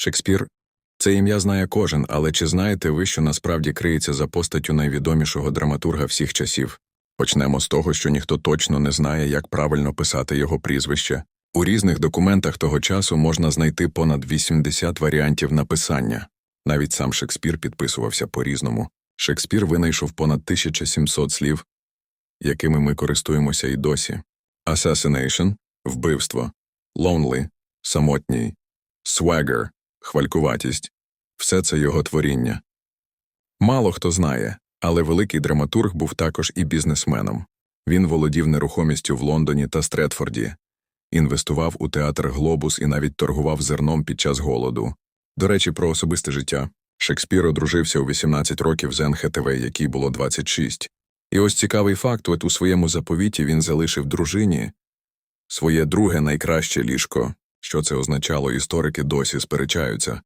Шекспір це ім'я знає кожен, але чи знаєте ви, що насправді криється за постаттю найвідомішого драматурга всіх часів? Почнемо з того, що ніхто точно не знає, як правильно писати його прізвище. У різних документах того часу можна знайти понад 80 варіантів написання. Навіть сам Шекспір підписувався по-різному. Шекспір винайшов понад 1700 слів, якими ми користуємося і досі. Assassination – вбивство, lonely – самотній, swagger – хвалькуватість. Все це його творіння. Мало хто знає, але великий драматург був також і бізнесменом. Він володів нерухомістю в Лондоні та Стретфорді, інвестував у театр Глобус і навіть торгував зерном під час голоду. До речі, про особисте життя. Шекспір одружився у 18 років з НХТВ, якій було 26. І ось цікавий факт, от у своєму заповіті він залишив дружині своє друге найкраще ліжко. Що це означало, історики досі сперечаються.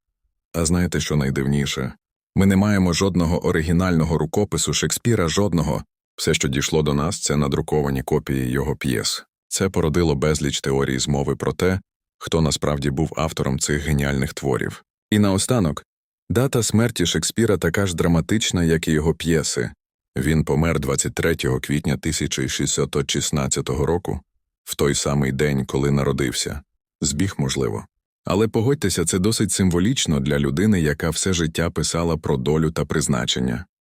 А знаєте, що найдивніше? Ми не маємо жодного оригінального рукопису Шекспіра, жодного. Все, що дійшло до нас, це надруковані копії його п'єс. Це породило безліч теорій змови про те, хто насправді був автором цих геніальних творів. І наостанок, дата смерті Шекспіра така ж драматична, як і його п'єси. Він помер 23 квітня 1616 року, в той самий день, коли народився. Збіг, можливо. Але погодьтеся, це досить символічно для людини, яка все життя писала про долю та призначення.